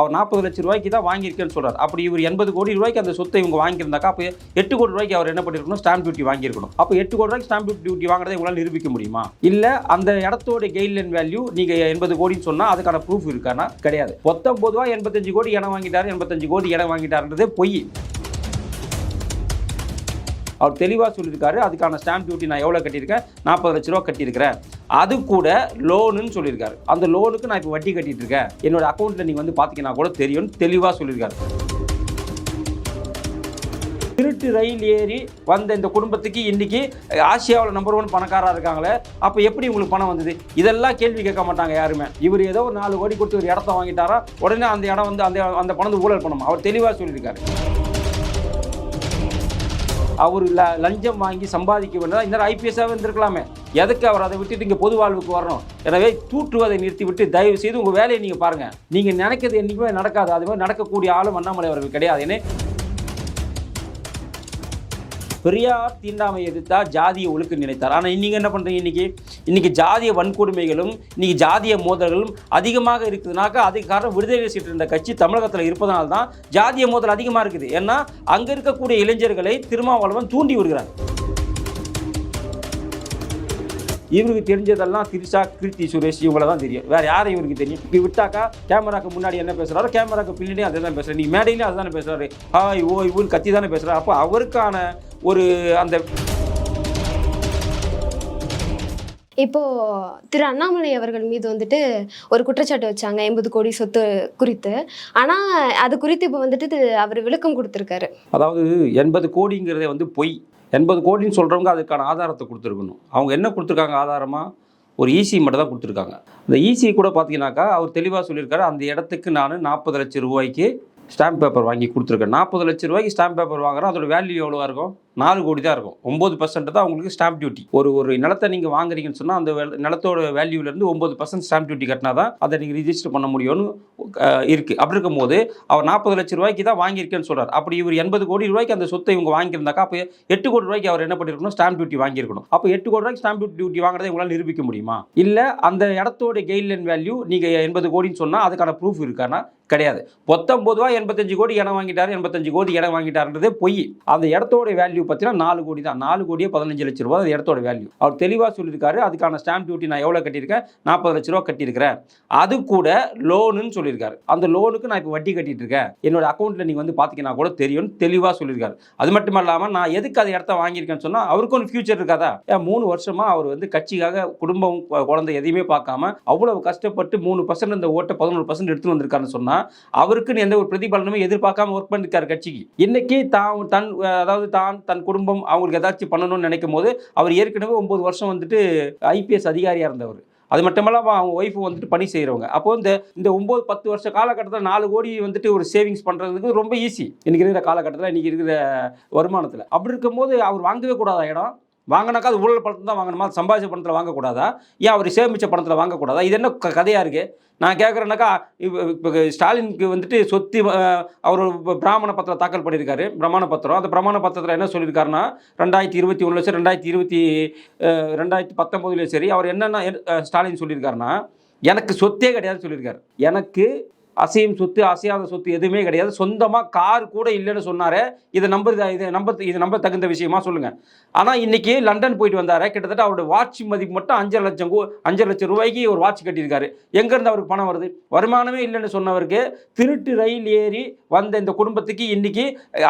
அவர் நாற்பது லட்சம் ரூபாய்க்கு தான் வாங்கியிருக்கேன்னு சொல்கிறார் அப்படி இவர் எண்பது கோடி ரூபாய்க்கு அந்த சொத்தை இவங்க வாங்கியிருந்தாக்கா அப்போ எட்டு கோடி ரூபாய்க்கு அவர் என்ன பண்ணிருக்கணும்? ஸ்டாம்ப் டியூட்டி வாங்கியிருக்கணும். அப்போ எட்டு கோடி ரூபாய்க்கு ஸ்டாம்ப் டியூட்டி வாங்குறதை உங்களால் நிரூபிக்க முடியுமா? இல்லை அந்த இடத்தோட கெயின்லைன் வேல்யூ நீங்கள் எண்பது கோடின்னு சொன்னால் அதுக்கான ப்ரூஃப் இருக்கானா? கிடையாது. மொத்தம் ரூபாய் எண்பத்தஞ்சு கோடி இடம் வாங்கிட்டார். எண்பத்தஞ்சு கோடி இடம் வாங்கிட்டாருன்றதே பொய். அவர் தெளிவாக சொல்லியிருக்காரு. அதுக்கான ஸ்டாம்ப் டியூட்டி நான் எவ்வளோ கட்டியிருக்கேன்? நாற்பது லட்ச ரூபா கட்டியிருக்கிறேன். அது கூட லோனுன்னு சொல்லியிருக்காரு. அந்த லோனுக்கு நான் இப்போ வட்டி கட்டிட்டு இருக்கேன் என்னோட அக்கௌண்ட்டில் நீங்கள் வந்து பார்த்தீங்கன்னா கூட தெரியும்னு தெளிவாக சொல்லியிருக்காரு. திருட்டு ரயில் ஏறி வந்த இந்த குடும்பத்துக்கு இன்றைக்கி ஆசியாவில் நம்பர் ஒன் பணக்காராக இருக்காங்களே அப்போ எப்படி உங்களுக்கு பணம் வந்தது? இதெல்லாம் கேள்வி கேட்க மாட்டாங்க யாருமே. இவர் ஏதோ ஒரு நாலு கோடி கொடுத்து ஒரு இடத்த வாங்கிட்டாரா உடனே அந்த இடம் வந்து அந்த அந்த பணத்தை ஊழல் பண்ணணும் அவர் தெளிவாக சொல்லியிருக்காரு. அவர் ல லஞ்சம் வாங்கி சம்பாதிக்க வேண்டியதா? இந்த ஐபிஎஸ்ஸாக இருந்திருக்கலாமே. எதுக்கு அவர் அதை விட்டுட்டு இங்கே பொது வாழ்வுக்கு வரணும்? எனவே தூற்றுவதை நிறுத்தி விட்டு தயவு செய்து உங்கள் வேலையை நீங்கள் பாருங்கள் நீங்கள் நினைக்கிறது என்றைக்குமே நடக்காது. அது மாதிரி நடக்கக்கூடிய ஆளும் அண்ணாமலை அவர்கள் கிடையாதுன்னு பெரியார் தீண்டாமை எதிர்த்தா ஜாதிய ஒழுக்க நினைத்தார். ஆனால் நீங்கள் என்ன பண்ணுறீங்க இன்னைக்கு? இன்றைக்கி ஜாதிய வன்கொடுமைகளும் இன்றைக்கி ஜாதிய மோதல்களும் அதிகமாக இருக்குதுனாக்கா அதுக்கு காரணம் விடுதலை சீட்டு இருந்த கட்சி தமிழகத்தில் இருப்பதனால தான் ஜாதிய மோதல் அதிகமாக இருக்குது. ஏன்னா அங்கே இருக்கக்கூடிய இளைஞர்களை திருமாவளவன் தூண்டி விடுகிறார். இவருக்கு தெரிஞ்சதெல்லாம் திரிஷா கீர்த்தி சுரேஷ் இவங்கள தான் தெரியும். வேறு யாரை இவருக்கு தெரியும்? இப்படி விட்டாக்கா கேமராக்கு முன்னாடி என்ன பேசுகிறாரோ கேமராக்கு பின்னாடி அதை தான் பேசுறாரு. நீ மேடையிலையும் அதை தானே பேசுறாரு. ஹாய் ஓ இவன் கத்தி தானே பேசுகிறார் அப்போ அவருக்கான ஒரு அந்த இப்போ திரு அண்ணாமலை அவர்கள் மீது வந்துட்டு ஒரு குற்றச்சாட்டு வச்சாங்க எண்பது கோடி சொத்து குறித்து. ஆனா அது குறித்து இப்போ வந்துட்டு அவர் விளக்கம் கொடுத்திருக்காரு. அதாவது எண்பது கோடிங்கிறதே வந்து பொய். எண்பது கோடின்னு சொல்கிறவங்க அதுக்கான ஆதாரத்தை கொடுத்துருக்கணும். அவங்க என்ன கொடுத்துருக்காங்க ஆதாரமாக ஒரு ஈசி மட்டும் தான் கொடுத்துருக்காங்க. அந்த ஈசி கூட பார்த்தீங்கன்னாக்கா அவர் தெளிவாக சொல்லியிருக்காரு அந்த இடத்துக்கு நான் நாற்பது லட்சம் ரூபாய்க்கு ஸ்டாம்ப் பேப்பர் வாங்கி கொடுத்துருக்கேன். நாற்பது லட்சம் ரூபாய்க்கு ஸ்டாம்ப் பேப்பர் வாங்குறோம் அதோட வேல்யூ எவ்வளோவா இருக்கும்? நாலு கோடி தான் இருக்கும். ஒம்பது பர்சன்ட் தான் உங்களுக்கு ஸ்டாம்ப் டியூட்டி ஒரு ஒரு நிலத்தை நீங்கள் வாங்குறீங்கன்னு சொன்னால் அந்த நிலத்தோட வேல்யூலேருந்து ஒம்பது பர்சன்ட் ஸ்டாம்ப் டியூட்டி கட்டினா தான் அதை நீங்கள் ரிஜிஸ்டர் பண்ண முடியும்னு இருக்குது அப்படி இருக்கும்போது அவர் நாற்பது லட்சம் ரூபாய்க்கு தான் வாங்கியிருக்கேன்னு சொல்கிறார் அப்படி இவர் எண்பது கோடி ரூபாய்க்கு அந்த சொத்தை இவங்க வாங்கியிருந்தாக்கா அப்போ எட்டு கோடி ரூபாய்க்கு அவர் என்ன பண்ணிருக்கணும்? ஸ்டாம்ப் டியூட்டி வாங்கியிருக்கணும். அப்போ எட்டு கோடி ரூபாய்க்கு ஸ்டாம்ப் டியூட்டி வாங்குறதை உங்களால் நிரூபிக்க முடியுமா? இல்லை அந்த இடத்தோட கெயின்லைன் வேல்யூ நீங்கள் எண்பது கோடின்னு சொன்னால் அதுக்கான ப்ரூஃப் இருக்கானா கிடையாது. பத்தொம்பது ரூபா எண்பத்தஞ்சு கோடி இடம் வாங்கிட்டாரு. எண்பத்தஞ்சு கோடி இடம் வாங்கிட்டாருன்றதே பொய். அந்த இடத்தோட வேல்யூ பார்த்தீங்கன்னா நாலு கோடி தான். நாலு கோடியே பதினஞ்சு லட்ச ரூபா அது இடத்தோட வேல்யூ அவர் தெளிவாக சொல்லியிருக்காரு. அதுக்கான ஸ்டாம்ப் டியூட்டி நான் எவ்வளோ கட்டியிருக்கேன்? நாற்பது லட்ச ரூபா கட்டியிருக்கிறேன். அது கூட லோனுன்னு சொல்லியிருக்காரு. அந்த லோனுக்கு நான் இப்போ வட்டி கட்டிட்டு இருக்கேன் என்னோட அக்கௌண்ட்டில் நீங்கள் வந்து பார்த்தீங்கன்னா கூட தெரியும்னு தெளிவாக சொல்லியிருக்காரு. அது மட்டும் இல்லாமல் நான் எதுக்கு அது இடத்த வாங்கியிருக்கேன்னு சொன்னால் அவருக்கும் ஒரு ஃபியூச்சர் இருக்காதா? ஏன் மூணு வருஷமா அவர் வந்து கட்சிக்காக குடும்பம் கு- குழந்தை எதையுமே பார்க்காம அவ்வளவு கஷ்டப்பட்டு மூணு பர்சன்ட் இந்த ஓட்டை பதினோரு பர்சன்ட் எடுத்துட்டு வந்திருக்காருன்னு சொன்னால் அவருக்குன்னு எந்த ஒரு பிரதிபலனமே எதிர்பார்க்காம ஒர்க் பண்ணிருக்காரு கட்சிக்கு. இன்னைக்கு தான் தன் அதாவது தான் தன் குடும்பம் அவங்களுக்கு ஏதாச்சும் பண்ணணும்னு நினைக்கும் போது அவர் ஏற்கனவே ஒம்பது வருஷம் வந்துட்டு ஐபிஎஸ் அதிகாரியாக இருந்தவர். அது மட்டுமல்லாம அவங்க ஒய்ஃப் வந்துட்டு பணி செய்கிறவங்க அப்போ இந்த இந்த ஒம்பது பத்து வருஷ காலகட்டத்தில் நாலு கோடி வந்துட்டு ஒரு சேவிங்ஸ் பண்ணுறதுக்கு ரொம்ப ஈஸி இன்றைக்கி இருக்கிற காலகட்டத்தில் இன்னைக்கு இருக்கிற வருமானத்தில். அப்படி இருக்கும்போது அவர் வாங்கவே கூடாத இடம். வாங்கினாக்கா அது ஊழல் பணத்தை தான் வாங்கணுமா? சம்பாதிச்ச பணத்தில் வாங்கக்கூடாதா? ஏன் அவர் சேமிச்ச பணத்தில் வாங்கக்கூடாதா? இது என்ன கதையாக இருக்குது நான் கேட்குறேன்னாக்கா இப்போ ஸ்டாலினுக்கு வந்துட்டு சொத்து அவர் பிராமண பத்திரம் தாக்கல் பண்ணியிருக்காரு. பிரமாண பத்திரம். அந்த பிரமாண பத்திரத்தில் என்ன சொல்லியிருக்காருன்னா ரெண்டாயிரத்தி இருபத்தி ஒன்றில் சரி ரெண்டாயிரத்தி இருபத்தி ரெண்டாயிரத்தி பத்தொம்போதுலேயும் சரி அவர் என்னென்ன ஸ்டாலின் சொல்லியிருக்காருன்னா எனக்கு சொத்தே கிடையாது சொல்லியிருக்காரு. எனக்கு அசையும் சொத்து அசையாத சொத்து எதுவுமே கிடையாது. சொந்தமாக கார் கூட இல்லைன்னு சொன்னாரே இதை நம்ப இதை நம்ப இது நம்ப தகுந்த விஷயமா சொல்லுங்க. ஆனால் இன்னைக்கு லண்டன் போயிட்டு வந்தார் கிட்டத்தட்ட அவருடைய வாட்ச் மதிப்பு மட்டும் அஞ்சரை லட்சம் அஞ்சரை லட்சம் ரூபாய்க்கு ஒரு வாட்ச் கட்டியிருக்காரு. எங்கேருந்து அவருக்கு பணம் வருது? வருமானமே இல்லைன்னு சொன்னவருக்கு திருட்டு ரயில் ஏறி வந்த இந்த குடும்பத்துக்கு இன்னைக்கு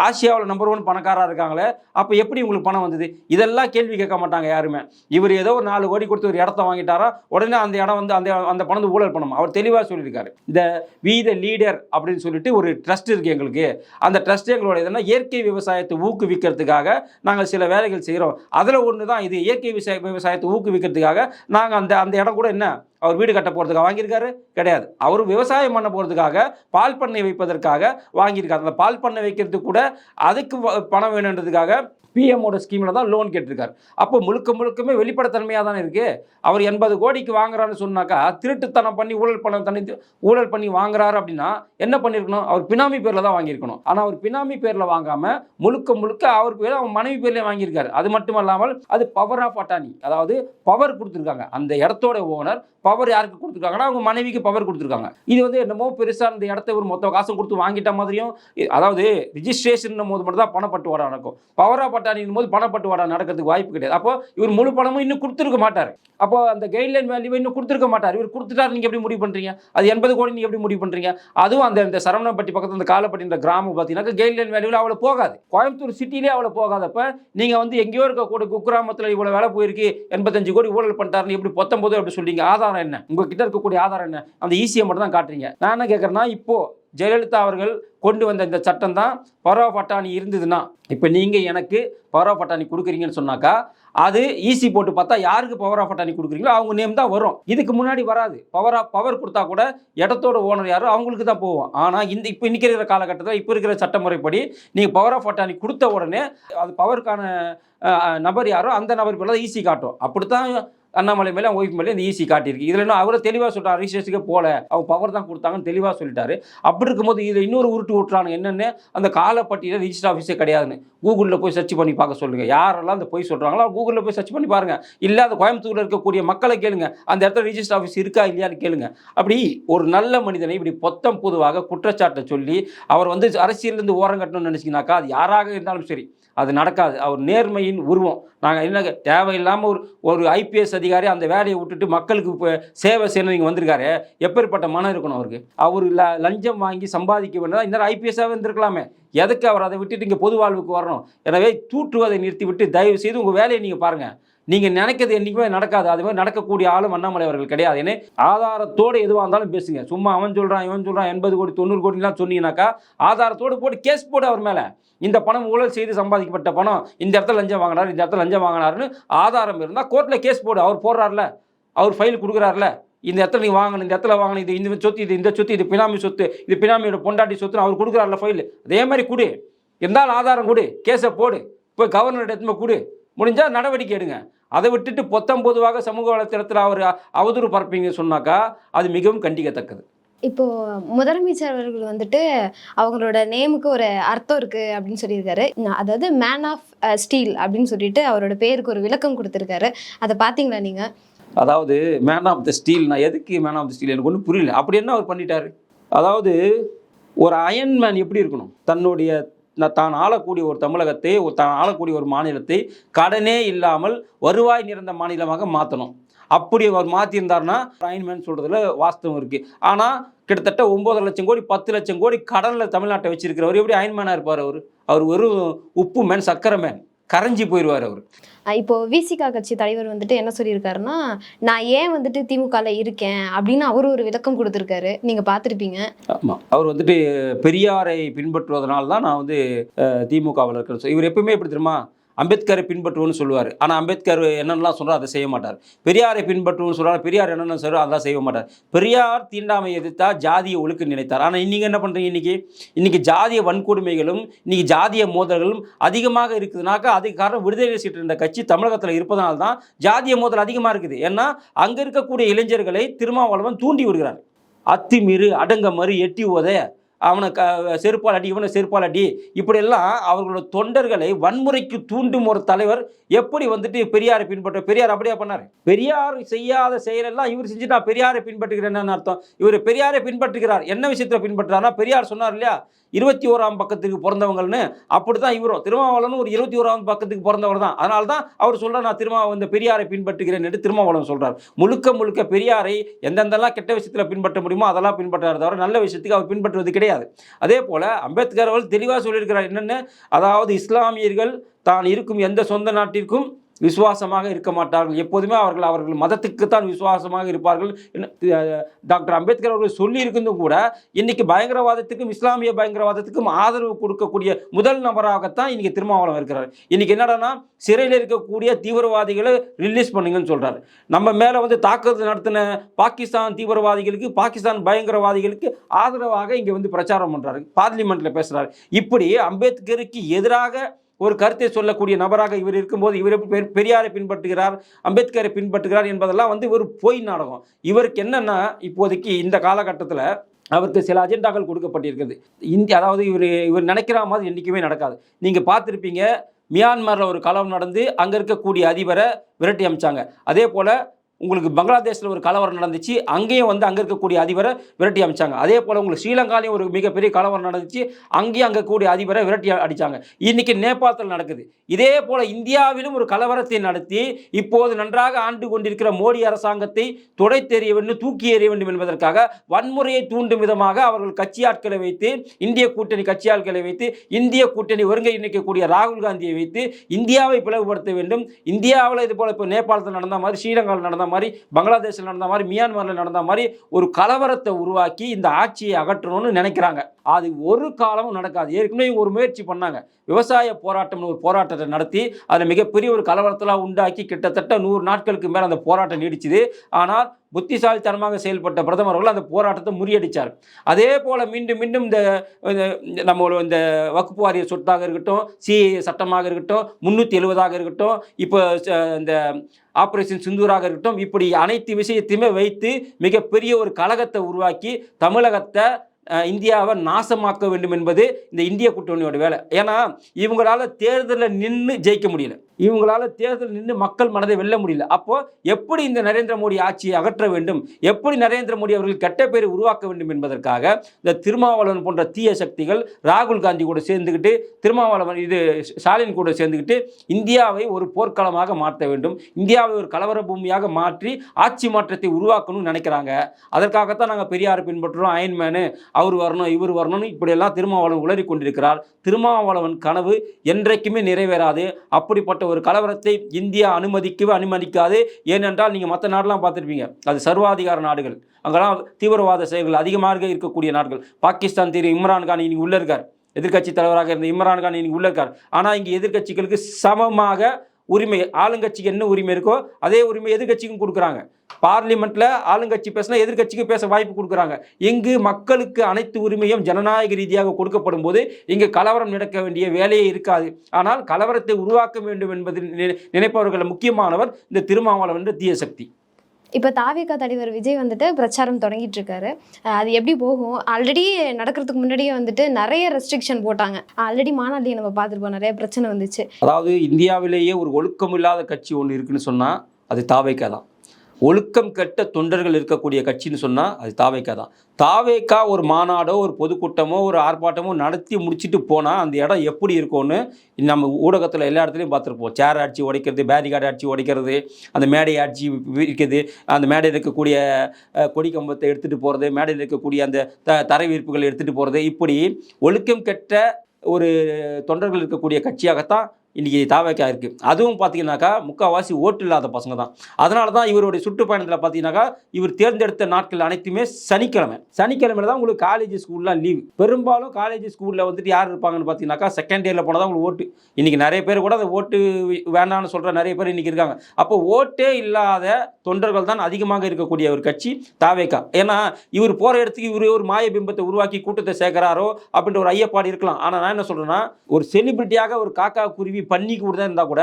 ஆசியாவில் நம்பர் ஒன் பணக்காராக இருக்காங்களே அப்போ எப்படி உங்களுக்கு பணம் வந்தது? இதெல்லாம் கேள்வி கேட்க மாட்டாங்க யாருமே. இவர் ஏதோ ஒரு நாலு கோடி கொடுத்து ஒரு இடத்த வாங்கிட்டாரா உடனே அந்த இடம் வந்து அந்த அந்த பணத்தை ஊழல் பண்ணணும் அவர் தெளிவாக சொல்லியிருக்காரு. இந்த வி த லீடர் அப்படின்னு சொல்லிட்டு ஒரு ட்ரஸ்ட் இருக்குது எங்களுக்கு. அந்த ட்ரஸ்ட் எங்களோட எதுனா இயற்கை விவசாயத்தை ஊக்குவிக்கிறதுக்காக நாங்கள் சில வேலைகள் செய்கிறோம் அதில் ஒன்று தான் இது இயற்கை விவசாய விவசாயத்தை ஊக்குவிக்கிறதுக்காக நாங்கள் அந்த அந்த இடம் கூட என்ன? அவர் வீடு கட்ட போகிறதுக்காக வாங்கியிருக்காரு? கிடையாது. அவர் விவசாயம் பண்ண போகிறதுக்காக பால் பண்ணை வைப்பதற்காக வாங்கியிருக்காரு. அந்த பால் பண்ணை வைக்கிறதுக்கு கூட அதுக்கு வ- பணம் வேணுன்றதுக்காக பிஎம்மோட ஸ்கீமில் தான் லோன் கேட்டிருக்காரு. அப்போ முழுக்க முழுக்கமே வெளிப்படைத்தன்மையாக தானே இருக்குது அவர் எண்பது கோடிக்கு வாங்குறான்னு சொன்னாக்கா திருட்டுத்தனம் பண்ணி ஊழல் பணம் தனி ஊழல் பண்ணி வாங்குறாரு அப்படின்னா என்ன பண்ணியிருக்கணும் அவர் பினாமி பேரில் தான் வாங்கியிருக்கணும். ஆனால் அவர் பினாமி பேரில் வாங்காமல் முழுக்க முழுக்க அவர் பேர் அவன் மனைவி பேர்லேயே வாங்கியிருக்காரு. அது மட்டும் இல்லாமல் அது பவர் ஆஃப் அட்டானி அதாவது பவர் கொடுத்துருக்காங்க. அந்த இடத்தோட ஓனர் பவர் யாருக்கு கொடுத்துருக்காங்கன்னா அவங்க மனைவிக்கு பவர் கொடுத்துருக்காங்க. இது வந்து என்னமோ பெருசாக அந்த இடத்த ஒரு மொத்த காசும் கொடுத்து வாங்கிட்ட மாதிரியும் அதாவது ரிஜிஸ்ட்ரேஷன் போது மட்டும் தான் பணப்பட்டு வர நடக்கும். பவர் ஆஃப் பட்டாணிங்கும் போது பணப்பட்டுவாடா நடக்கிறதுக்கு வாய்ப்பு கிடையாது. அப்போ இவர் முழு பணமும் இன்னும் கொடுத்துருக்க மாட்டார். அப்போ அந்த கைட்லைன் வேல்யூவை இன்னும் கொடுத்துருக்க மாட்டார். இவர் கொடுத்துட்டாரு நீங்கள் எப்படி முடிவு பண்ணுறீங்க அது எண்பது கோடி நீங்கள் எப்படி முடிவு பண்ணுறீங்க அதுவும் அந்த இந்த சரவணப்பட்டி பக்கத்தில் அந்த காலப்பட்டின்ற கிராமம் பார்த்தீங்கன்னா கைட்லைன் வேல்யூவில் அவ்வளோ போகாது. கோயம்புத்தூர் சிட்டிலே அவ்வளோ போகாதப்ப நீங்கள் வந்து எங்கேயோ இருக்கக்கூடிய குக்கிராமத்தில் இவ்வளோ வேலை போயிருக்கு எண்பத்தஞ்சு கோடி ஊழல் பண்ணிட்டாருன்னு எப்படி பத்தொம்போது அப்படி சொல்லிங்க ஆதாரம் என்ன? உங்ககிட்ட இருக்கக்கூடிய ஆதாரம் என்ன? அந்த ஈஸியை மட்டும் தான் காட்டுறீங்க. நான் என்ன கேட்குறேன்னா இப்போ ஜெயலலிதா அவர்கள் கொண்டு வந்த இந்த சட்டம் தான் பரவ பட்டாணி இருந்ததுன்னா. இப்போ நீங்கள் எனக்கு பவரா பட்டாணி கொடுக்குறீங்கன்னு சொன்னாக்கா அது ஈஸி போட்டு பார்த்தா யாருக்கு பவர் ஆஃப் அட்டானி கொடுக்குறீங்களோ அவங்க நேம் தான் வரும். இதுக்கு முன்னாடி வராது. பவர் ஆஃப் பவர் கொடுத்தா கூட இடத்தோட ஓனர் யாரோ அவங்களுக்கு தான் போவோம். ஆனால் இந்த இப்போ இன்னைக்கு இருக்கிற காலகட்டத்தில் இப்போ இருக்கிற சட்டமுறைப்படி நீங்கள் பவர் ஆஃப் அட்டானி கொடுத்த உடனே அது பவருக்கான நபர் யாரோ அந்த நபர் தான் ஈஸி காட்டும். அப்படி தான் அண்ணாமலை மேலே ஒய்ஃப் மேலே இந்த ஈஸி காட்டியிருக்கு. இதில் இன்னும் அவரை தெளிவாக சொல்கிறார் ரிஜிஸ்ட்ரேஷனுக்கு போல அவங்க பவர் தான் கொடுத்தாங்கன்னு தெளிவாக சொல்லிட்டாரு. அப்படி இருக்கும்போது இதில் இன்னொரு உருட்டு விட்டுறானுங்க என்னென்னு அந்த காலப்பட்டியில் ரிஜிஸ்டர் ஆஃபீஸே கிடையாதுன்னு. கூகுளில் போய் சர்ச் பண்ணி பார்க்க சொல்லுங்கள் யாரெல்லாம் அந்த போய் சொல்கிறாங்களோ கூகுளில் போய் சர்ச் பண்ணி பாருங்கள் இல்லை அந்த கோயம்புத்தூரில் இருக்கக்கூடிய மக்களை கேளுங்க. அந்த இடத்துல ரிஜிஸ்டர் ஆஃபீஸ் இருக்கா இல்லையான்னு கேளுங்க. அப்படி ஒரு நல்ல மனிதனை இப்படி பொத்தம் பொதுவாக குற்றச்சாட்டை சொல்லி அவர் வந்து அரசியலேருந்து ஓரம் கட்டணும்னு நினச்சிங்கனாக்கா அது யாராக இருந்தாலும் சரி அது நடக்காது. அவர் நேர்மையின் உருவம். நாங்கள் என்ன தேவையில்லாமல் ஒரு ஒரு ஐபிஎஸ் அதிகாரி அந்த வேலையை விட்டுட்டு மக்களுக்கு இப்போ சேவை செய்யணும் நீங்கள் வந்திருக்காரு. எப்பேற்பட்ட மனம் இருக்கணும் அவருக்கு? அவர் ல லஞ்சம் வாங்கி சம்பாதிக்க வேண்டியதாக இந்த ஐபிஎஸ்ஸாக இருந்திருக்கலாமே. எதுக்கு அவர் அதை விட்டுட்டு இங்கே பொது வாழ்வுக்கு வரணும்? எனவே தூற்றுவதை நிறுத்தி விட்டு தயவு செய்து உங்கள் வேலையை நீங்கள் பாருங்கள் நீங்கள் நினைக்கிறது என்றைக்குமே நடக்காது. அது மாதிரி நடக்கக்கூடிய ஆளும் அண்ணாமலை அவர்கள் கிடையாது. ஏன்னா ஆதாரத்தோடு எதுவாக இருந்தாலும் பேசுங்க. சும்மா அவன் சொல்கிறான் இவன் சொல்கிறான் எண்பது கோடி தொண்ணூறு கோடிலாம் சொன்னீங்கன்னாக்கா ஆதாரத்தோடு போட்டு கேஸ் போடு அவர் மேலே. இந்த பணம் ஊழல் செய்து சம்பாதிக்கப்பட்ட பணம் இந்த இடத்துல லஞ்சம் வாங்கினார் இந்த இடத்துல லஞ்சம் வாங்கினாருன்னு ஆதாரம் இருந்தால் கோர்ட்டில் கேஸ் போடு. அவர் போடுறாருல. அவர் ஃபைல் கொடுக்குறாருல. இந்த இடத்துல நீ வாங்கணும் இந்த இடத்துல வாங்கணும் இது இந்த சொத்து இது இந்த சொத்து இது பினாமி சொத்து இது பினாமியோட பொண்டாட்டி சொத்துன்னு அவர் கொடுக்குறாருல ஃபைல் அதே மாதிரி கொடு. இருந்தாலும் ஆதாரம் கொடு. கேஸை போடு. போய் கவர்னர் இடத்துல கொடு. முடிஞ்சால் நடவடிக்கை எடுங்க. அதை விட்டுட்டு பொத்தம் பொதுவாக சமூக வலைத்தளத்தில் அவர் அவதூறு பரப்பிங்கன்னு சொன்னாக்கா அது மிகவும் கண்டிக்கத்தக்கது. இப்போ முதலமைச்சர் அவர்கள் வந்துட்டு அவங்களோட நேமுக்கு ஒரு அர்த்தம் இருக்கு அப்படின்னு சொல்லியிருக்காரு. அதாவது மேன் ஆஃப் ஸ்டீல் அப்படின்னு சொல்லிட்டு அவரோட பேருக்கு ஒரு விளக்கம் கொடுத்துருக்காரு. அதை பார்த்தீங்களா நீங்க? அதாவது மேன் ஆஃப் த ஸ்டீல் நான் எதுக்கு மேன் ஆஃப் த ஸ்டீல் எனக்கு ஒன்றும் புரியல. அப்படி என்ன அவர் பண்ணிட்டாரு? அதாவது ஒரு அயன் மேன் எப்படி இருக்கணும்? தன்னுடைய தான் ஆளக்கூடிய ஒரு தமிழகத்தை தான் ஆளக்கூடிய ஒரு மாநிலத்தை கடனே இல்லாமல் வருவாய் நிறைந்த மாநிலமாக மாற்றணும் அப்படி அவர் மாற்றியிருந்தாருன்னா அயன்மேன் சொல்கிறதுல வாஸ்தவம் இருக்குது ஆனால் கிட்டத்தட்ட ஒம்பது லட்சம் கோடி பத்து லட்சம் கோடி கடனில் தமிழ்நாட்டை வச்சிருக்கிறவர் எப்படி அயன்மேனாக இருப்பார் அவர்? அவர் வெறும் உப்பு மேன் சக்கரை மேன் கரைஞ்சி போயிடுவார் அவர். இப்போ விசிகா கட்சி தலைவர் வந்துட்டு என்ன சொல்லியிருக்காருன்னா நான் ஏன் வந்துட்டு திமுகல இருக்கேன்? அப்படின்னு அவரு ஒரு விளக்கம் கொடுத்துருக்காரு. நீங்க பார்த்துருப்பீங்க. ஆமாம் அவர் வந்துட்டு பெரியாரை பின்பற்றுவதனால தான் நான் வந்து திமுகவில் இருக்கிறேன் இவர் எப்பவுமே எப்படி தெரியுமா அம்பேத்கரை பின்பற்றுவோன்னு சொல்லுவார். ஆனால் அம்பேத்கர் என்னென்னலாம் சொல்கிறார் அதை செய்ய மாட்டார். பெரியாரை பின்பற்றுவோம்னு சொல்கிறார் பெரியார் என்னென்ன சொல்கிறார் அதெல்லாம் செய்ய மாட்டார். பெரியார் தீண்டாமை எதிர்த்தா ஜாதிய ஒழுக்க நினைத்தார். ஆனால் நீங்கள் என்ன பண்ணுறீங்க இன்றைக்கி இன்றைக்கி ஜாதிய வன்கொடுமைகளும் இன்றைக்கி ஜாதிய மோதல்களும் அதிகமாக இருக்குதுனாக்கா அதுக்கு காரணம் விடுதலை சீட்டு இருந்த கட்சி தமிழகத்தில் இருப்பதனால தான் ஜாதிய மோதல் அதிகமாக இருக்குது. ஏன்னா அங்கே இருக்கக்கூடிய இளைஞர்களை திருமாவளவன் தூண்டி விடுகிறார். அத்திமீறு அடங்க மறு எட்டி உத அவனை க செருப்பால் அடி இவனை செருப்பால் அடி இப்படியெல்லாம் அவர்களோட தொண்டர்களை வன்முறைக்கு தூண்டும் ஒரு தலைவர் எப்படி வந்துட்டு பெரியாரை பின்பற்ற பெரியார் அப்படியே பண்ணார்? பெரியார் செய்யாத செயலெல்லாம் இவர் செஞ்சுட்டா பெரியாரை பின்பற்றுகிறேன்னு அர்த்தம்? இவர் பெரியாரை பின்பற்றுகிறார். என்ன விஷயத்தில் பின்பற்றுறாருன்னா பெரியார் சொன்னார் இல்லையா? இருபத்தி ஓராம் பக்கத்துக்கு பிறந்தவங்கள்னு அப்படி தான் இவரும். திருமாவளவன் ஒரு இருபத்தி ஓராம் பக்கத்துக்கு பிறந்தவர் தான். அதனால தான் அவர் சொல்கிறார் நான் திருமா இந்த பெரியாரை பின்பற்றுகிறேன் என்று திருமாவளவன் சொல்கிறார் முழுக்க முழுக்க பெரியாரை எந்தெந்தெல்லாம் கெட்ட விஷயத்தில் பின்பற்ற முடியுமோ அதெல்லாம் பின்பற்றாரு தவிர நல்ல விஷயத்துக்கு அவர் பின்பற்றுவது கிடையாது. அதே போல் அம்பேத்கர் அவர்கள் தெளிவாக சொல்லியிருக்கிறார் என்னென்னு அதாவது இஸ்லாமியர்கள் தான் இருக்கும் எந்த சொந்த நாட்டிற்கும் விசுவாசமாக இருக்க மாட்டார்கள். எப்போதுமே அவர்கள் அவர்கள் மதத்துக்கு தான் விசுவாசமாக இருப்பார்கள். என்ன, டாக்டர் அம்பேத்கர் அவர்கள் சொல்லியிருக்கின்றும் கூட இன்னைக்கு பயங்கரவாதத்துக்கும் இஸ்லாமிய பயங்கரவாதத்துக்கும் ஆதரவு கொடுக்கக்கூடிய முதல் நபராகத்தான் இன்னைக்கு திருமாவளம் இருக்கிறார். இன்னைக்கு என்னடான்னா சிறையில் இருக்கக்கூடிய தீவிரவாதிகளை ரிலீஸ் பண்ணுங்கன்னு சொல்றாரு. நம்ம மேலே வந்து தாக்குதல் நடத்தின பாகிஸ்தான் தீவிரவாதிகளுக்கு பாகிஸ்தான் பயங்கரவாதிகளுக்கு ஆதரவாக இங்கே வந்து பிரச்சாரம் பண்ணுறாரு பார்லிமெண்ட்டில் பேசுகிறாரு இப்படி அம்பேத்கருக்கு எதிராக ஒரு கருத்தை சொல்லக்கூடிய நபராக இவர் இருக்கும்போது இவர் பெ- பெரியாரை பின்பற்றுகிறார் அம்பேத்கரை பின்பற்றுகிறார் என்பதெல்லாம் வந்து ஒரு பொய் நாடகம். இவருக்கு என்னன்னா இப்போதைக்கு இந்த காலகட்டத்தில் அவருக்கு சில அஜெண்டாக்கள் கொடுக்கப்பட்டிருக்கிறது. இந்திய அதாவது இவர் இவர் நினைக்கிற மாதிரி என்றைக்குமே நடக்காது. நீங்கள் பார்த்துருப்பீங்க மியான்மரில் ஒரு கலவம் நடந்து அங்கே இருக்கக்கூடிய அதிபரை விரட்டி அமைச்சாங்க. அதே போல் உங்களுக்கு பங்களாதேஷில் ஒரு கலவரம் நடந்துச்சு அங்கேயும் வந்து அங்கே இருக்கக்கூடிய அதிபரை விரட்டி அமைச்சாங்க. அதே போல் உங்களுக்கு ஸ்ரீலங்காலையும் ஒரு மிகப்பெரிய கலவரம் நடந்துச்சு அங்கேயும் அங்கே கூடிய அதிபரை விரட்டி அடித்தாங்க இன்னைக்கு நேபாளத்தில் நடக்குது. இதே போல் இந்தியாவிலும் ஒரு கலவரத்தை நடத்தி இப்போது நன்றாக ஆண்டு கொண்டிருக்கிற மோடி அரசாங்கத்தை துடை தெரிய வேண்டும் தூக்கி எறிய வேண்டும் என்பதற்காக வன்முறையை தூண்டும் விதமாக அவர்கள் கட்சி ஆட்களை வைத்து இந்திய கூட்டணி கட்சி ஆட்களை வைத்து இந்திய கூட்டணி ஒருங்கிணைக்கக்கூடிய ராகுல் காந்தியை வைத்து இந்தியாவை பிளவுபடுத்த வேண்டும். இந்தியாவில் இது போல் இப்போ நேபாளத்தில் நடந்த மாதிரி ஸ்ரீலங்காவில் நடந்த மாதிரி பங்களாதேஷில் நடந்த மாதிரி மியான்மரில் நடந்த மாதிரி ஒரு கலவரத்தை உருவாக்கி இந்த ஆட்சியை அகற்றணும்னு நினைக்கிறாங்க. அது ஒரு காலமும் நடக்காது. ஏற்கனவே ஒரு முயற்சி பண்ணாங்க. விவசாய போராட்டம்னு ஒரு போராட்டத்தை நடத்தி அதில் மிகப்பெரிய ஒரு கலவரத்தெல்லாம் உண்டாக்கி கிட்டத்தட்ட நூறு நாட்களுக்கு மேலே அந்த போராட்டம் நீடிச்சுது. ஆனால் புத்திசாலித்தனமாக செயல்பட்ட பிரதமர் அவர்கள் அந்த போராட்டத்தை முறியடித்தார் அதே போல் மீண்டும் மீண்டும் இந்த இந்த நம்மளோட இந்த வகுப்பு வாரிய சொத்தாக இருக்கட்டும் சிஏ சட்டமாக இருக்கட்டும் முந்நூற்றி எழுபதாக இருக்கட்டும் இப்போ ச- இந்த ஆபரேஷன் சிந்தூராக இருக்கட்டும் இப்படி அனைத்து விஷயத்தையுமே வைத்து மிகப்பெரிய ஒரு கழகத்தை உருவாக்கி தமிழகத்தை இந்தியாவை நாசமாக்க வேண்டும் என்பது இந்த இந்திய கூட்டணியோட வேலை. ஏன்னா இவங்களால தேர்தலில் நின்று ஜெயிக்க முடியல. இவங்களால தேர்தல் நின்று மக்கள் மனதை வெல்ல முடியல. அப்போ எப்படி இந்த நரேந்திர மோடி ஆட்சியை அகற்ற வேண்டும்? எப்படி நரேந்திர மோடி அவர்கள் கெட்ட பேரை உருவாக்க வேண்டும் என்பதற்காக இந்த திருமாவளவன் போன்ற தீய சக்திகள் ராகுல் காந்தி கூட சேர்ந்துக்கிட்டு திருமாவளவன் இது ஸ்டாலின் கூட சேர்ந்துக்கிட்டு இந்தியாவை ஒரு போர்க்களமாக மாற்ற வேண்டும். இந்தியாவை ஒரு கலவர பூமியாக மாற்றி ஆட்சி மாற்றத்தை உருவாக்கணும்னு நினைக்கிறாங்க. அதற்காகத்தான் நாங்கள் பெரியார் பின்பற்றுறோம். அயன்மேனு அவர் வரணும் இவர் வரணும்னு இப்படியெல்லாம் திருமாவளவன் உளறி கொண்டிருக்கிறார் திருமாவளவன் கனவு என்றைக்குமே நிறைவேறாது. அப்படிப்பட்ட ஒரு கலவரத்தை இந்தியா அனுமதிக்கவே அனுமதிக்காது. ஏனென்றால் நீங்கள் மற்ற நாடெல்லாம் பார்த்துருப்பீங்க. அது சர்வாதிகார நாடுகள். அங்கெல்லாம் தீவிரவாத செயல்கள் அதிகமாக இருக்கக்கூடிய நாடுகள். பாகிஸ்தான் தெரியும் இம்ரான் கான் இன்னைக்கு உள்ள இருக்கார். எதிர்க்கட்சி தலைவராக இருந்த இம்ரான் கான் இன்னைக்கு இருக்கார். ஆனால் இங்கே எதிர்க்கட்சிகளுக்கு சமமாக உரிமை ஆளுங்கட்சிக்கு என்ன உரிமை இருக்கோ அதே உரிமை எதிர்க்கட்சிக்கும் கொடுக்குறாங்க. பார்லிமெண்ட்ல ஆளுங்கட்சி பேசினா எதிர்கட்சிக்கு பேச வாய்ப்பு கொடுக்குறாங்க. இங்கு மக்களுக்கு அனைத்து உரிமையும் ஜனநாயக ரீதியாக கொடுக்கப்படும் போது இங்கு கலவரம் நடக்க வேண்டிய வேலையே இருக்காது. ஆனால் கலவரத்தை உருவாக்க வேண்டும் என்பது நினை- நினைப்பவர்கள் முக்கியமானவர் இந்த திருமாவளவன் என்ற இப்போ தாவிக தலைவர் விஜய் வந்துட்டு பிரச்சாரம் தொடங்கிட்டு இருக்காரு அது எப்படி போகும்? ஆல்ரெடி நடக்கிறதுக்கு முன்னாடியே வந்துட்டு நிறைய ரெஸ்ட்ரிக்ஷன் போட்டாங்க. ஆல்ரெடி மாநாட்டியை நம்ம பார்த்துருப்போம் நிறைய பிரச்சனை வந்துச்சு. அதாவது இந்தியாவிலேயே ஒரு ஒழுக்கம் இல்லாத கட்சி ஒன்று இருக்குன்னு சொன்னால் அது தாவைக்கா தான். ஒழுக்கம் கெட்ட தொண்டர்கள் இருக்கக்கூடிய கட்சின்னு சொன்னால் அது தாவேக்கா தான். தாவேக்கா ஒரு மாநாடோ ஒரு பொதுக்கூட்டமோ ஒரு ஆர்ப்பாட்டமோ நடத்தி முடிச்சுட்டு போனால் அந்த இடம் எப்படி இருக்கும்னு நம்ம ஊடகத்தில் எல்லா இடத்துலையும் பார்த்துருப்போம். சேர் ஆட்சி உடைக்கிறது பேரிகார்டு ஆட்சி உடைக்கிறது அந்த மேடை ஆட்சி விற்கிறது அந்த மேடையில் இருக்கக்கூடிய கொடி கம்பத்தை எடுத்துகிட்டு போகிறது மேடையில் இருக்கக்கூடிய அந்த த தரை விரிப்புகளை எடுத்துகிட்டு போகிறது இப்படி ஒழுக்கம் கெட்ட ஒரு தொண்டர்கள் இருக்கக்கூடிய கட்சியாகத்தான் இன்றைக்கி தாவேக்கா இருக்குது அதுவும் பார்த்தீங்கன்னாக்கா முக்கால்வாசி ஓட்டு இல்லாத பசங்க தான். அதனால தான் இவருடைய சுற்றுப்பயணத்தில் பார்த்தீங்கன்னாக்கா இவர் தேர்ந்தெடுத்த நாட்கள் அனைத்துமே சனிக்கிழமை. சனிக்கிழமையில தான் உங்களுக்கு காலேஜ் ஸ்கூல்லாம் லீவு பெரும்பாலும் காலேஜ் ஸ்கூலில் வந்துட்டு யார் இருப்பாங்கன்னு பார்த்தீங்கன்னாக்கா செகண்ட் இயரில் போனால் தான் உங்களுக்கு ஓட்டு. இன்றைக்கி நிறைய பேர் கூட அதை ஓட்டு வேண்டாம்னு சொல்கிற நிறைய பேர் இன்றைக்கி இருக்காங்க. அப்போ ஓட்டே இல்லாத தொண்டர்கள் தான் அதிகமாக இருக்கக்கூடிய ஒரு கட்சி தாவேக்கா. ஏன்னா இவர் போகிற இடத்துக்கு இவர் ஒரு மாய பிம்பத்தை உருவாக்கி கூட்டத்தை சேர்க்கிறாரோ அப்படின்ற ஒரு ஐயப்பாடு இருக்கலாம். ஆனால் நான் என்ன சொல்கிறேன்னா ஒரு செலிபிரிட்டியாக ஒரு காக்கா குருவி பன்னி கூட தான் இருந்தால் கூட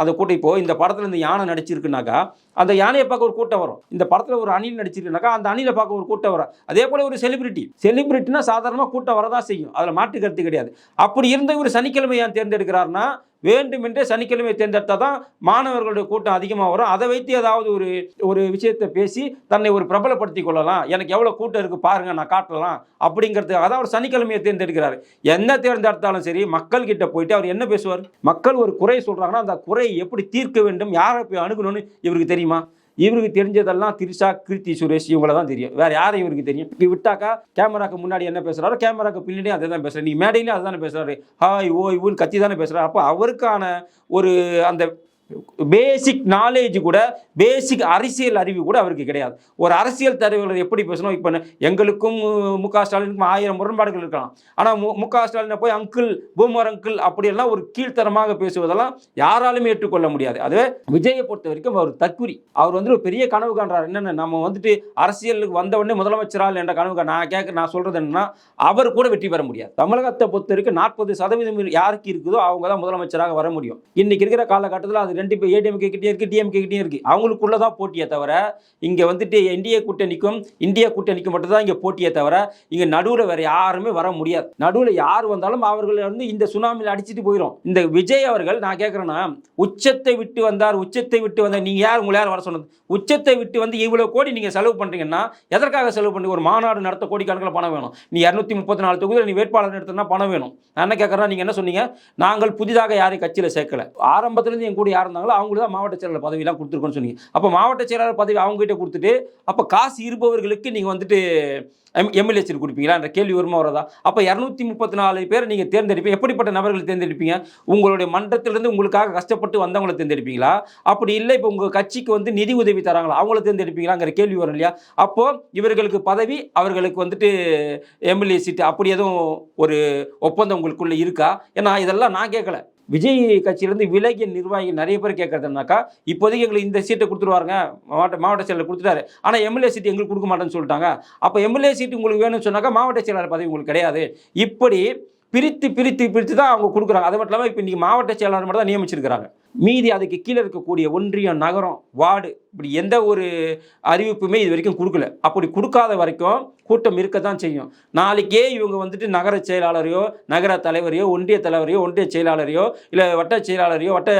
அந்த கூட்டம் இப்போ இந்த படத்தில் இந்த யானை நடிச்சிருக்குனாக்கா அந்த யானையை பார்க்க ஒரு கூட்டம் வரும். இந்த படத்தில் ஒரு அணில் நடிச்சிருக்குனாக்கா அந்த அணிலை பார்க்க ஒரு கூட்டம் வரும். அதே போல் ஒரு செலிபிரிட்டி செலிபிரிட்டினா சாதாரணமாக கூட்டம் வரதான் செய்யும். அதில் மாற்று கருத்து கிடையாது. அப்படி இருந்த ஒரு சனிக்கிழமை ஏன் தேர்ந்தெடுக்கிறாருன்னா வேண்டுமென்றே சனிக்கிழமை தேர்ந்தெடுத்தால் தான் மாணவர்களுடைய கூட்டம் அதிகமாக வரும். அதை வைத்து ஏதாவது ஒரு ஒரு விஷயத்தை பேசி தன்னை ஒரு பிரபலப்படுத்தி கொள்ளலாம். எனக்கு எவ்வளோ கூட்டம் இருக்குது பாருங்க நான் காட்டலாம் அப்படிங்கிறது. அதான் அவர் சனிக்கிழமையை தேர்ந்தெடுக்கிறார். என்ன தேர்ந்தெடுத்தாலும் சரி மக்கள் கிட்ட போயிட்டு அவர் என்ன பேசுவார்? மக்கள் ஒரு குறை சொல்கிறாங்கன்னா அந்த குறையை எப்படி தீர்க்க வேண்டும்? யாரை போய் அணுகணும்னு இவருக்கு தெரியுமா? இவருக்கு தெரிஞ்சதெல்லாம் திரிஷா கீர்த்தி சுரேஷ் இவங்கள தான் தெரியும். வேற யாரும் இவருக்கு தெரியும்? இப்படி விட்டாக்கா கேமராக்கு முன்னாடி என்ன பேசுறாரோ கேமராக்கு பின்னாடி அதே தான் பேசுறாரு. நீ மேடையிலே அதுதானே பேசுறாரு. ஹாய் ஓ இவன் கத்தி தானே பேசுறாரு. அப்போ அவருக்கான ஒரு அந்த பேசிக் நாலேஜ் கூட பேசிக் அரசியல் அறிவு கூட அவருக்கு கிடையாது. ஒரு அரசியல் தலைவர்கள் எப்படி பேசணும்? இப்போ எங்களுக்கும் மு க ஸ்டாலினுக்கும் ஆயிரம் முரண்பாடுகள் இருக்கலாம். ஆனால் மு மு க ஸ்டாலினை போய் அங்கிள் பூமர் அங்கிள் அப்படியெல்லாம் ஒரு கீழ்த்தரமாக பேசுவதெல்லாம் யாராலுமே ஏற்றுக்கொள்ள முடியாது. அதுவே விஜயை பொறுத்த வரைக்கும் அவர் தற்குறி. அவர் வந்து ஒரு பெரிய கனவு காண்றார். என்னென்ன நம்ம வந்துட்டு அரசியலுக்கு வந்த உடனே முதலமைச்சரால் என்ற கனவு நான் கேட்க நான் சொல்கிறது என்னன்னா அவர் கூட வெற்றி பெற முடியாது. தமிழகத்தை பொறுத்த வரைக்கும் நாற்பது சதவீதம் யாருக்கு இருக்குதோ அவங்க தான் முதலமைச்சராக வர முடியும். இன்னைக்கு இருக்கிற காலகட்டத்தில் அது ரெண்டு பேர் ஏடிஎம்கே கிட்டே இருக்கு டிஎம்கே கிட்டே இருக்கு. அவங்களுக்குள்ள தான் போட்டியே தவிர இங்கே வந்துட்டு என்டிஏ கூட்டணிக்கும் இந்தியா கூட்டணிக்கும் மட்டும் தான் இங்கே போட்டியே தவிர இங்கே நடுவில் வேற யாருமே வர முடியாது. நடுவில் யார் வந்தாலும் அவர்கள் வந்து இந்த சுனாமியில் அடிச்சிட்டு போயிடும் இந்த விஜய் அவர்கள் நான் கேட்குறேன்னா உச்சத்தை விட்டு வந்தார் உச்சத்தை விட்டு வந்தார். நீங்கள் யார் உங்களை யார் வர சொன்னது? உச்சத்தை விட்டு வந்து இவ்வளோ கோடி நீங்கள் செலவு பண்ணுறீங்கன்னா எதற்காக செலவு பண்ணி ஒரு மாநாடு நடத்த கோடிக்கணக்கில் பணம் வேணும்? நீ இரநூத்தி முப்பத்தி நாலு தொகுதியில் நீ வேட்பாளர் நடத்தினா பணம் வேணும். நான் என்ன கேட்குறேன் நீங்கள் என்ன சொன்னீங்க? நாங்கள் புதிதாக யாரையும் கட்சியில் சேர்க்கலை. ஆரம்பத்துலேருந்து என் கூட யார் இருந்தாங்களோ அவங்களுக்கு தான் மாவட்ட செயலாளர் பதவியெல்லாம் கொடுத்துருக்கோன்னு சொன்னீங்க. அப்போ மாவட்ட செயலாளர் பதவி அவங்ககிட்ட கொடுத்துட்டு அப்போ காசு இருப்பவர்களுக்கு நீங்கள் வந்துட்டு எம் எம்எல்ஏ சீட் கொடுப்பீங்களா என்ற கேள்வி வருமா வரதா அப்போ இரநூத்தி முப்பத்தி நாலு பேர் நீங்கள் தேர்ந்தெடுப்பீங்க. எப்படிப்பட்ட நபர்களை தேர்ந்தெடுப்பீங்க? உங்களுடைய மன்றத்திலிருந்து உங்களுக்காக கஷ்டப்பட்டு வந்தவங்களை தேர்ந்தெடுப்பீங்களா? அப்படி இல்லை இப்போ உங்கள் கட்சிக்கு வந்து நிதி உதவி தராங்களா? அவங்கள தேர்ந்தெடுப்பீங்களாங்கிற கேள்வி வரும் இல்லையா? அப்போது இவர்களுக்கு பதவி அவர்களுக்கு வந்துட்டு எம்எல்ஏ சீட்டு அப்படி எதுவும் ஒரு ஒப்பந்தம் உங்களுக்குள்ளே இருக்கா? ஏன்னா இதெல்லாம் நான் கேட்கல. விஜய் கட்சியிலேருந்து விலகிய நிர்வாகிகள் நிறைய பேர் கேட்குறதுனாக்கா இப்போதைக்கு எங்களுக்கு இந்த சீட்டை கொடுத்துருவாருங்க மாவட்ட மாவட்ட செயலர் கொடுத்துட்டாரு. ஆனால் எம்எல்ஏ சீட் எங்களுக்கு கொடுக்க மாட்டேன்னு சொல்லிட்டாங்க. அப்போ எம்எல்ஏ சீட் உங்களுக்கு வேணும்னு சொன்னாக்கா மாவட்ட செயலாளர் பதவி உங்களுக்கு கிடையாது. இப்படி பிரித்து பிரித்து பிரித்து தான் அவங்க கொடுக்குறாங்க. அது மட்டும் இல்லாமல் இப்போ இன்றைக்கி மாவட்ட செயலாளர் மட்டும் தான் நியமிச்சிருக்கிறாங்க. மீதி அதுக்கு கீழே இருக்கக்கூடிய ஒன்றியம் நகரம் வார்டு இப்படி எந்த ஒரு அறிவிப்புமே இது வரைக்கும் கொடுக்கல. அப்படி கொடுக்காத வரைக்கும் கூட்டம் இருக்க தான் செய்யும். நாளைக்கே இவங்க வந்துட்டு நகர செயலாளரையோ நகர தலைவரையோ ஒன்றிய தலைவரையோ ஒன்றிய செயலாளரையோ இல்லை வட்ட செயலாளரையோ வட்ட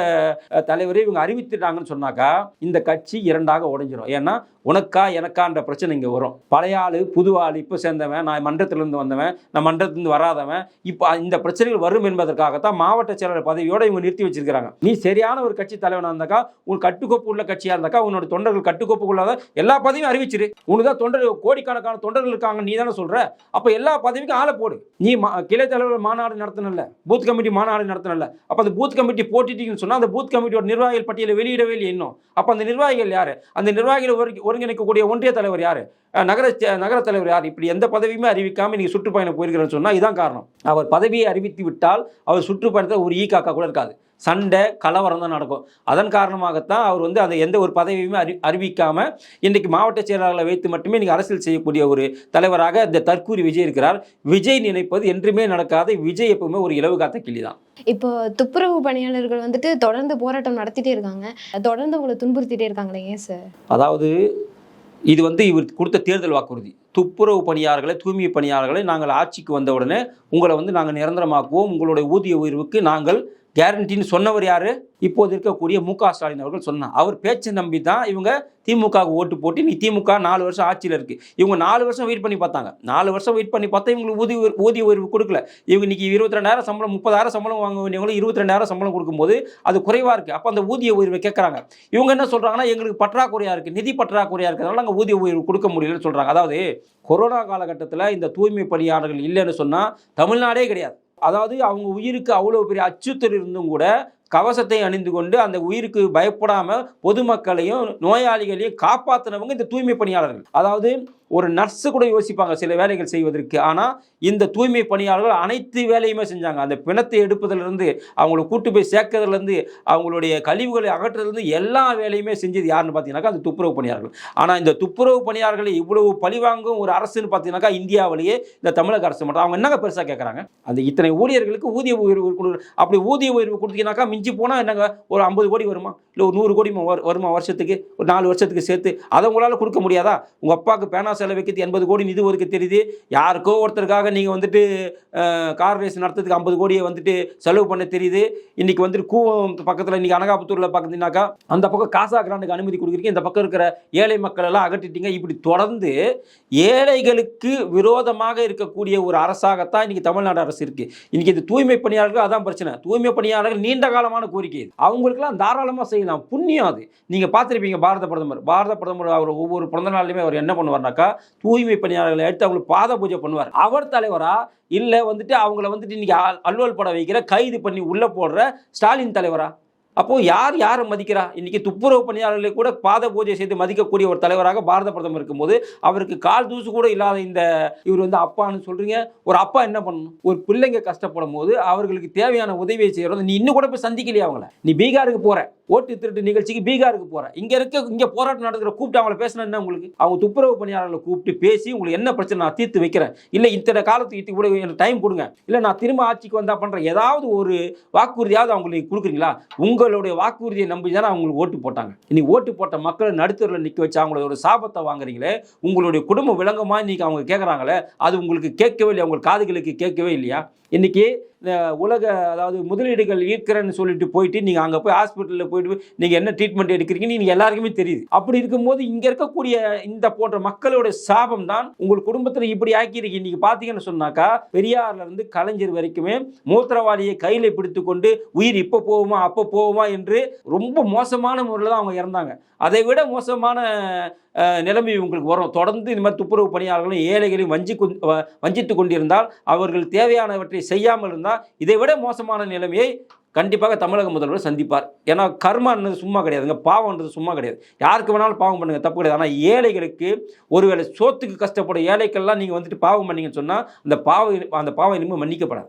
தலைவரையோ இவங்க அறிவித்துட்டாங்கன்னு சொன்னாக்கா இந்த கட்சி இரண்டாக உடைஞ்சிரும். ஏன்னா உனக்கா எனக்கான்ற பிரச்சனை இங்கே வரும். பழைய ஆள் புது ஆள் இப்போ சேர்ந்தவன் நான் மன்றத்திலிருந்து வந்தவன் நான் மன்றத்திலிருந்து வராதவன் இப்போ இந்த பிரச்சனைகள் வரும் என்பதற்காகத்தான் மாவட்ட செயலாளர் பதவியோட இவங்க நிறுத்தி வச்சிருக்கிறாங்க. நீ சரி சரியான ஒரு கட்சி தலைவனாக இருந்தாக்கா உன் கட்டுக்கோப்பு உள்ள கட்சியாக இருந்தாக்கா உன்னோட தொண்டர்கள் கட்டுக்கோப்புக்குள்ளாத எல்லா பதவியும் அறிவிச்சிரு. உனக்கு தான் தொண்டர் கோடிக்கணக்கான தொண்டர்கள் இருக்காங்க நீ தானே சொல்கிற அப்போ எல்லா பதவிக்கும் ஆளை போடு. நீ மா- கிளை தலைவர் மாநாடு நடத்தணும்ல. பூத் கமிட்டி மாநாடு நடத்தணும்ல. அப்போ அந்த பூத் கமிட்டி போட்டிட்டீங்கன்னு சொன்னால் அந்த பூத் கமிட்டியோட நிர்வாகிகள் பட்டியலை வெளியிடவே இல்லை இன்னும். அப்போ அந்த நிர்வாகிகள் யார்? அந்த நிர்வாகிகள் ஒருங்கிணைக்கக்கூடிய ஒன்றிய தலைவர் யார்? நகர நகர தலைவர் யார்? இப்படி எந்த பதவியுமே அறிவிக்காமல் நீங்கள் சுற்றுப்பயணம் போயிருக்கிறேன்னு சொன்னால் இதான் காரணம். அவர் பதவியை அறிவித்து விட்டால் அவர் சுற்றுப்பயணத்தை ஒரு ஈ காக்கா கூட இருக்காது. சண்டை கலவரம் தான் நடக்கும். அதன் காரணமாகத்தான் அவர் வந்து அந்த எந்த ஒரு பதவியுமே அறி அறிவிக்காம இன்னைக்கு மாவட்ட செயலாளர்களை வைத்து மட்டுமே நீங்க அரசியல் செய்யக்கூடிய ஒரு தலைவராக இந்த தற்கூரி விஜய் இருக்கிறார். விஜய் நினைப்பது என்றுமே நடக்காது. விஜய் எப்பவுமே ஒரு இலவு காத்த கிளி தான் இப்போ துப்புரவு பணியாளர்கள் வந்துட்டு தொடர்ந்து போராட்டம் நடத்திட்டே இருக்காங்க. தொடர்ந்து உங்களை துன்புறுத்திட்டே இருக்காங்களே ஏன் சார்? அதாவது இது வந்து இவர் கொடுத்த தேர்தல் வாக்குறுதி. துப்புரவு பணியாளர்களை தூய்மை பணியாளர்களை நாங்கள் ஆட்சிக்கு வந்த உடனே உங்களை வந்து நாங்கள் நிரந்தரமாக்குவோம். உங்களுடைய ஊதிய உயர்வுக்கு நாங்கள் கேரண்டின்னு சொன்னவர் யார்? இப்போது இருக்கக்கூடிய மு க ஸ்டாலின் அவர்கள் சொன்னார். அவர் பேச்சை நம்பி தான் இவங்க திமுகவுக்கு ஓட்டு போட்டு நீ திமுக நாலு வருஷம் ஆட்சியில் இருக்குது இவங்க நாலு வருஷம் வெயிட் பண்ணி பார்த்தாங்க. நாலு வருஷம் வெயிட் பண்ணி பார்த்தா இவங்களுக்கு ஊதிய ஊதிய உயர்வு கொடுக்கல. இவங்க இன்னைக்கு இருபத்தி ரெண்டாயிரம் சம்பளம் முப்பதாயிரம் சம்பளம் வாங்க வேண்டியவங்களும் இருபத்தி ரெண்டாயிரம் சம்பளம் கொடுக்கும்போது அது குறைவாக இருக்குது அப்போ அந்த ஊதிய உயர்வை கேட்குறாங்க. இவங்க என்ன சொல்கிறாங்கன்னா எங்களுக்கு பற்றாக்குறையாக இருக்குது நிதி பற்றாக்குறையாக இருக்கிறதுனால நாங்கள் ஊதிய உயர்வு கொடுக்க முடியலன்னு சொல்கிறாங்க அதாவது கொரோனா காலகட்டத்தில் இந்த தூய்மை பணியாளர்கள் இல்லைன்னு சொன்னால் தமிழ்நாடே கிடையாது. அதாவது அவங்க உயிருக்கு அவ்வளோ பெரிய அச்சுறுத்தல் இருந்தும் கூட கவசத்தை அணிந்து கொண்டு அந்த உயிருக்கு பயப்படாமல் பொதுமக்களையும் நோயாளிகளையும் காப்பாற்றினவங்க இந்த தூய்மை பணியாளர்கள். அதாவது ஒரு நர்ஸு கூட யோசிப்பாங்க சில வேலைகள் செய்வதற்கு. ஆனால் இந்த தூய்மை பணியாளர்கள் அனைத்து வேலையுமே செஞ்சாங்க. அந்த பிணத்தை எடுப்பதிலிருந்து அவங்கள கூட்டு போய் சேர்க்கறதுலேருந்து அவங்களுடைய கழிவுகளை அகற்றுறதுலேருந்து எல்லா வேலையுமே செஞ்சது யாருன்னு பார்த்தீங்கன்னாக்கா அந்த துப்புரவு பணியாளர்கள். ஆனால் இந்த துப்புரவு பணியாளர்களை இவ்வளவு பழிவாங்கும் ஒரு அரசுன்னு பார்த்தீங்கன்னாக்கா இந்தியாவிலேயே இந்த தமிழக அரசு மட்டும். அவங்க என்னங்க பெருசாக கேட்குறாங்க அந்த இத்தனை ஊழியர்களுக்கு ஊதிய உயர்வு கொடு அப்படி ஊதிய உயர்வு கொடுத்தீங்கன்னாக்கா மிஞ்சி போனால் என்னங்க ஒரு ஐம்பது கோடி வருமா? இல்லை ஒரு நூறு கோடி வருமா வருஷத்துக்கு? ஒரு நாலு வருஷத்துக்கு சேர்த்து அதை உங்களால் கொடுக்க முடியாதா? உங்கள் அப்பாவுக்கு பேனா செலவு வைக்கிறது எண்பது கோடி நிதி ஒதுக்க தெரியுது. யாருக்கோ ஒருத்தருக்காக நீங்கள் வந்துட்டு கார் ரேஸ் நடத்துறதுக்கு ஐம்பது கோடியை வந்துட்டு செலவு பண்ண தெரியுது. இன்னைக்கு வந்துட்டு கூவம் பக்கத்தில் இன்றைக்கி அனகாபுத்தூரில் பார்க்குறீங்கனாக்கா அந்த பக்கம் காசா கிராண்டுக்கு அனுமதி கொடுக்குறீங்க. இந்த பக்கம் இருக்கிற ஏழை மக்கள் எல்லாம் அகற்றிட்டீங்க. இப்படி தொடர்ந்து ஏழைகளுக்கு விரோதமாக இருக்கக்கூடிய ஒரு அரசாகத்தான் இன்றைக்கி தமிழ்நாடு அரசு இருக்குது இன்றைக்கி இந்த தூய்மை பணியாளர்கள் அதான் பிரச்சனை. தூய்மை பணியாளர்கள் நீண்ட காலமான கோரிக்கை அவங்களுக்குலாம் தாராளமாக செய்யலாம். புண்ணியம் அது. நீங்கள் பார்த்துருப்பீங்க பாரத பிரதமர். பாரத பிரதமர் அவர் ஒவ்வொரு பிறந்த நாள்லையுமே அவர் என்ன பண்ணுவார்னாக்கா தூய்மை பணியாளர்களை எடுத்து அவங்களுக்கு பாத பூஜை பண்ணுவார். அவர் தலைவரா? இல்லை வந்துட்டு அவங்கள வந்துட்டு இன்னைக்கு அலுவல் பட வைக்கிற கைது பண்ணி உள்ளே போடுற ஸ்டாலின் தலைவரா? அப்போது யார் யாரை மதிக்கிறா? இன்றைக்கி துப்புரவு பணியாளர்களை கூட பாத பூஜை செய்து மதிக்கக்கூடிய ஒரு தலைவராக பாரத பிரதமர் இருக்கும்போது அவருக்கு கால் தூசு கூட இல்லாத இந்த இவர் வந்து அப்பான்னு சொல்கிறீங்க ஒரு அப்பா என்ன பண்ணணும்? ஒரு பிள்ளைங்க கஷ்டப்படும் போது அவர்களுக்கு தேவையான உதவியை செய்கிற நீ இன்னும் கூட போய் சந்திக்கலையா அவங்கள? நீ பீகாருக்கு போகிற ஓட்டு திருட்டு நிகழ்ச்சிக்கு பீகாருக்கு போகிறேன் இங்கே இருக்க இங்கே போராட்டம் நடத்துற கூப்பிட்டு அவங்கள பேசினா என்ன உங்களுக்கு? அவங்க துப்புரவு பணியாளர்களை கூப்பிட்டு பேசி உங்களுக்கு என்ன பிரச்சனை நான் தீர்த்து வைக்கிறேன். இல்லை இத்தனை காலத்துக்கு இட்டு கூட எனக்கு டைம் கொடுங்க. இல்லை நான் திரும்ப ஆட்சிக்கு வந்தால் பண்ணுறேன் ஏதாவது ஒரு வாக்குறுதியாவது அவங்களுக்கு கொடுக்குறீங்களா? உங்களுடைய வாக்குறுதியை நம்பி தானே அவங்களுக்கு ஓட்டு போட்டாங்க. இனி ஓட்டு போட்ட மக்களை நடுத்தரில் நிற்க வச்சு அவங்களோட ஒரு சாபத்தை வாங்குறீங்களே உங்களுடைய குடும்ப விளங்கமாக இன்னைக்கு அவங்க கேட்குறாங்களே அது உங்களுக்கு கேட்கவே இல்லை உங்கள் காதுகளுக்கு கேட்கவே இல்லையா? இன்றைக்கி இந்த உலக அதாவது முதலீடுகள் ஈர்க்கிறேன்னு சொல்லிட்டு போயிட்டு நீங்கள் அங்கே போய் ஹாஸ்பிட்டலில் போயிட்டு நீங்கள் என்ன ட்ரீட்மெண்ட் எடுக்கிறீங்கன்னு நீங்கள் எல்லாருக்குமே தெரியுது. அப்படி இருக்கும்போது இங்கே இருக்கக்கூடிய இந்த போன்ற மக்களுடைய சாபம் தான் உங்கள் குடும்பத்தில் இப்படி ஆக்கியிருக்கு. இன்னைக்கு பார்த்தீங்கன்னு சொன்னாக்கா பெரியார்லேருந்து கலைஞர் வரைக்குமே மூத்திரவாளியை கையில் பிடித்து கொண்டு உயிர் இப்போ போகுமா அப்போ போகுமா? என்று ரொம்ப மோசமான முறையில் தான் அவங்க இறந்தாங்க. அதை விட மோசமான நிலைமை உங்களுக்கு வரும். தொடர்ந்து இந்த மாதிரி துப்புரவு பணியாளர்களும் ஏழைகளையும் வஞ்சி வஞ்சித்து கொண்டிருந்தால் அவர்கள் தேவையானவற்றை செய்யாமல் இருந்தால் இதை விட மோசமான நிலைமையை கண்டிப்பாக தமிழக முதல்வர் சந்திப்பார். ஏன்னா கர்மான்றது சும்மா கிடையாதுங்க. பாவம்ன்றது சும்மா கிடையாது. யாருக்கு வேணாலும் பாவம் பண்ணுங்கள் தப்பு கிடையாது. ஆனால் ஏழைகளுக்கு ஒருவேளை சோத்துக்கு கஷ்டப்படும் ஏழைக்கெல்லாம் நீங்கள் வந்துட்டு பாவம் பண்ணீங்கன்னு சொன்னால் அந்த பாவம் அந்த பாவம் இனிமேல் மன்னிக்கப்படாது.